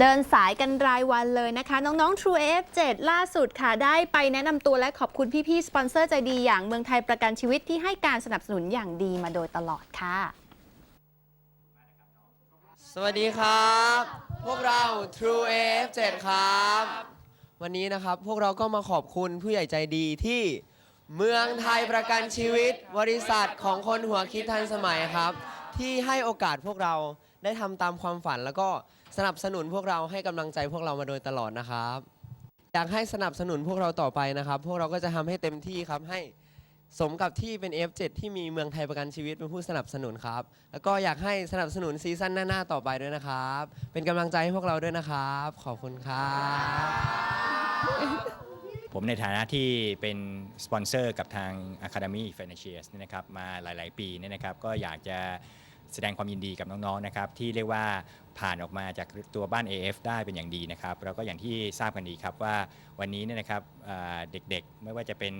เดินสายกันรายวันเลยนะคะ น้องๆ True AF7 ล่าสุดค่ะ ได้ไปแนะนำตัวและขอบคุณพี่ๆ สปอนเซอร์ใจดีอย่างเมืองไทยประกันชีวิตที่ให้การสนับสนุนอย่างดีมาโดยตลอดค่ะ สวัสดีครับ พวกเรา True AF7 ครับ วันนี้นะครับพวกเราก็มาขอบคุณผู้ใหญ่ใจดีที่เมืองไทยประกันชีวิต บริษัทของคนหัวคิดทันสมัยครับ ที่ให้โอกาสพวกเราได้ทำตามความฝันแล้วก็ สนับสนุนพวกเราให้กำลังใจพวกเรามาโดยตลอดนะครับ อยากให้สนับสนุนพวกเราต่อไปนะครับ พวกเราก็จะทำให้เต็มที่ครับให้สมกับที่เป็น F7 ที่มีเมืองไทยประกันชีวิตเป็นผู้สนับสนุนครับ แล้วก็อยากให้สนับสนุนซีซั่นหน้าๆต่อไปด้วยนะครับ เป็นกำลังใจให้พวกเราด้วยนะครับ ขอบคุณครับ ผมในฐานะที่เป็นสปอนเซอร์กับทาง Academy Financiers เนี่ยนะครับมาหลาย ๆ ปีเนี่ยนะครับก็อยากจะ แสดงความยินดีกับน้องๆนะครับที่เรียกว่าผ่านออกมาจากตัวบ้าน AF ได้เป็นอย่างดีนะครับแล้วก็อย่างที่ทราบกันดีครับว่าวันนี้เนี่ยนะครับเด็กๆ ไม่ว่าจะเป็น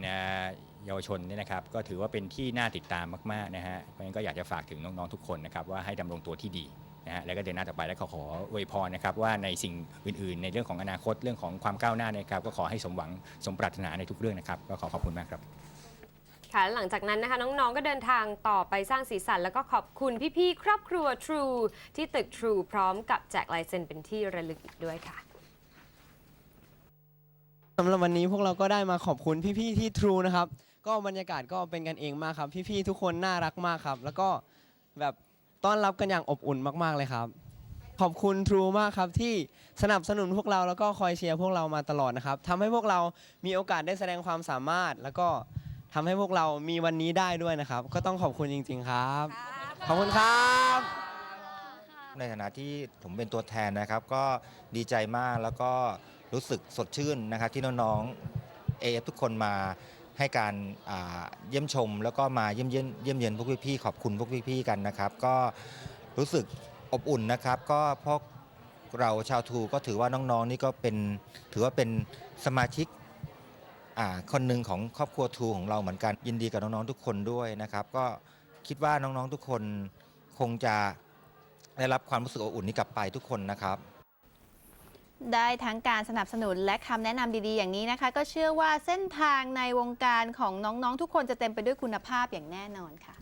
เยาวชนเนี่ยนะครับก็ถือว่าเป็นที่น่าติดตามมากๆนะฮะเพราะฉะนั้นก็อยากจะฝากถึงน้องๆทุกคนนะครับว่าให้ดำรงตัวที่ดีนะฮะแล้วก็เดินหน้าต่อไปและขอขออวยพรนะครับว่าในสิ่งอื่นๆ ในเรื่องของอนาคตเรื่องของความก้าวหน้านะครับก็ขอให้สมหวังสมปรารถนาในทุกเรื่องนะครับก็ขอขอบคุณมากครับ ค่ะและหลังจากนั้นนะคะน้องๆ ก็เดินทางต่อไปสร้างสีสัน แล้วก็ขอบคุณพี่ๆ ครอบครัว True ที่ตึก True พร้อมกับแจกลายเซ็นเป็นที่ระลึกอีกด้วยค่ะ สำหรับวันนี้พวกเราก็ได้มาขอบคุณพี่ๆที่ True นะครับ ก็บรรยากาศก็เป็นกันเองมากครับ พี่ๆทุกคนน่ารักมากครับ แล้วก็แบบต้อนรับกันอย่างอบอุ่นมากๆเลยครับ ขอบคุณ True มากครับที่สนับสนุนพวกเราแล้วก็คอยเชียร์พวกเรามาตลอดนะครับทำให้พวกเรามีโอกาสได้แสดงความสามารถ แล้วก็ ทำให้พวกเรามีวันนี้ได้ด้วยนะครับ ก็ต้องขอบคุณจริง ๆ ครับ ขอบคุณครับ ในฐานะที่ผมเป็นตัวแทนนะครับ ก็ดีใจมากแล้วก็รู้สึกสดชื่นนะครับ ที่น้องๆเอฟทุกคนมาให้การอ่าเยี่ยมชม แล้วก็มาเยี่ยมเยี่ยมเยี่ยมเยียนพวกพี่ๆขอบคุณพวกพี่ๆกันนะครับ ก็รู้สึกอบอุ่นนะครับ ก็พวกเราชาวทูก็ถือว่าน้องๆนี่ก็เป็นถือว่าเป็นสมาชิกอ่า คนหนึ่งของครอบครัวทูของเราเหมือนกัน ยินดีกับน้องๆทุกคนด้วยนะครับ ก็คิดว่าน้องๆทุกคนคงจะได้รับความรู้สึกอบอุ่นนี้กลับไปทุกคนนะครับ ได้ทั้งการสนับสนุนและคำแนะนำดีๆ อย่างนี้นะคะ ก็เชื่อว่าเส้นทางในวงการของน้องๆทุกคนจะเต็มไปด้วยคุณภาพอย่างแน่นอนค่ะ